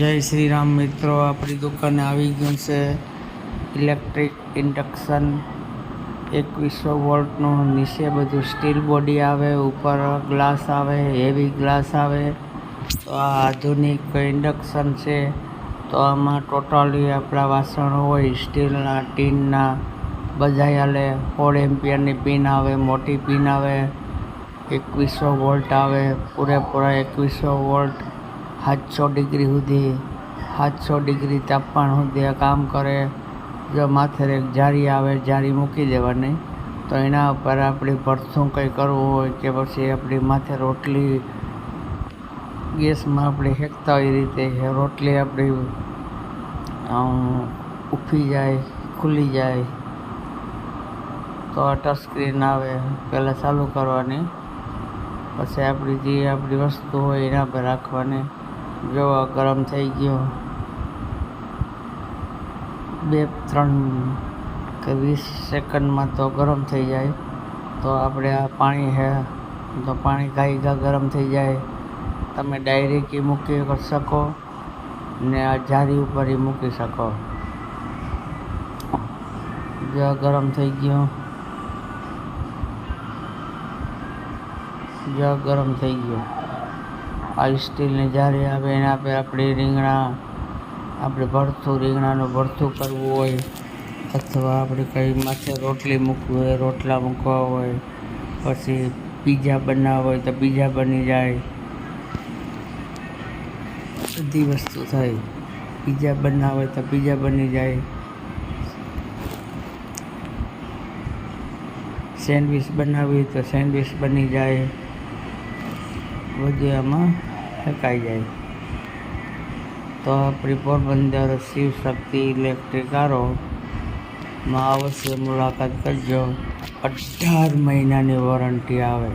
જય શ્રી રામ મિત્રો, આપણી દુકાને આવી ગયું છે ઇલેક્ટ્રિક ઇન્ડક્શન. એકવીસો વોલ્ટનું નીચે બધું સ્ટીલ બોડી આવે, ઉપર ગ્લાસ આવે, હેવી ગ્લાસ આવે. તો આ આધુનિક ઇન્ડક્શન છે. તો આમાં ટોટલી આપણા વાસણો હોય, સ્ટીલના, ટીનના બધા હાલે ફોર એમ્પિયરની પિન આવે, મોટી પિન આવે. એકવીસો વોલ્ટ આવે, પૂરેપૂરા એકવીસો વોલ્ટ. સાતસો ડિગ્રી સુધી, સાતસો ડિગ્રી તાપમાન સુધી આ કામ કરે. જો માથે એક જારી આવે, જારી મૂકી દેવાની, તો એના ઉપર આપણે ભરથું કંઈ કરવું હોય કે પછી આપણી માથે રોટલી, ગેસમાં આપણે શેકતા હોય એ રીતે રોટલી આપણી ઉફી જાય, ખુલી જાય. તો ટચ સ્ક્રીન આવે, પહેલાં ચાલુ કરવાની. પછી આપણી જે આપણી વસ્તુ હોય એના પર રાખવાની. જો ગરમ થઈ ગયો. બે, ત્રણ કે વીસ સેકન્ડમાં તો ગરમ થઈ જાય. તો આપણે આ પાણી છે તો પાણી ગાઈ ગરમ થઈ જાય. તમે ડાયરેક્ટ મૂકી શકો ને આ જારી ઉપર એ મૂકી શકો. જો ગરમ થઈ ગયો. જો ગરમ થઈ ગયો. આ સ્ટીલની જારી આવે, એના પર આપણે રીંગણા, આપણે ભરથું, રીંગણાનું ભરથું કરવું હોય અથવા આપણે કંઈ માથે રોટલી મૂકવી હોય, રોટલા મૂકવા હોય, પછી પીઝા બનાવવા હોય તો પીઝા બની જાય. બધી વસ્તુ થાય. પીઝા બનાવવા હોય તો પીઝા બની જાય. સેન્ડવિચ બનાવી તો સેન્ડવિચ બની જાય. બધું શકાઈ જાય. તો આપણી શિવ શક્તિ ઇલેક્ટ્રિક આરો માં અવશ્ય મુલાકાત કરજો. અઢાર મહિનાની વોરંટી આવે.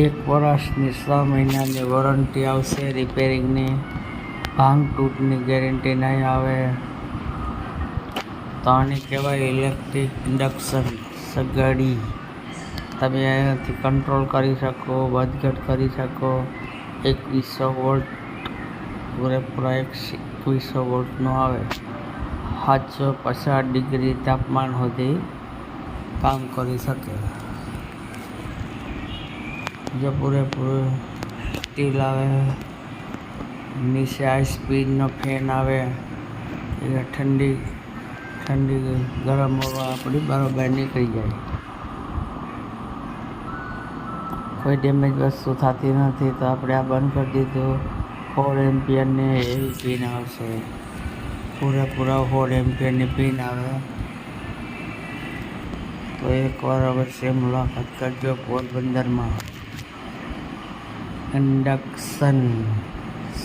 એક વર્ષની છ મહિનાની વોરંટી આવશે રિપેરિંગની. ભાંગ તૂટની ગેરંટી નહીં આવે. તો આને કહેવાય ઇલેક્ટ્રિક ઇન્ડક્શન સગાડી. તમે અહીંયાથી કંટ્રોલ કરી શકો, વધઘટ કરી શકો. એકવીસો વોલ્ટ પૂરેપૂરા એકવીસો વોલ્ટનો આવે. સાતસો પચાસ ડિગ્રી તાપમાન સુધી કામ કરી શકે. જો પૂરેપૂરું સ્ટીલ આવે, નીચે હાઈ સ્પીડનો ફેન આવે એ ઠંડી ઠંડી ગરમ હવા આપણી બરાબર નીકળી જાય. કોઈ ડેમેજ વસ્તુ થતી નથી તો આપણે આ બંધ કરી દીધું. ફોર એમ્પિયરની એવી પિન આવશે. પૂરેપૂરા ફોર એમ્પિયરની પિન આવે. તો એકવાર અવશ્ય મુલાકાત કરજો પોરબંદરમાં. ઇન્ડક્શન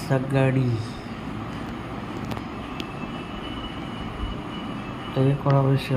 સગાડી. તો એકવાર અવશ્ય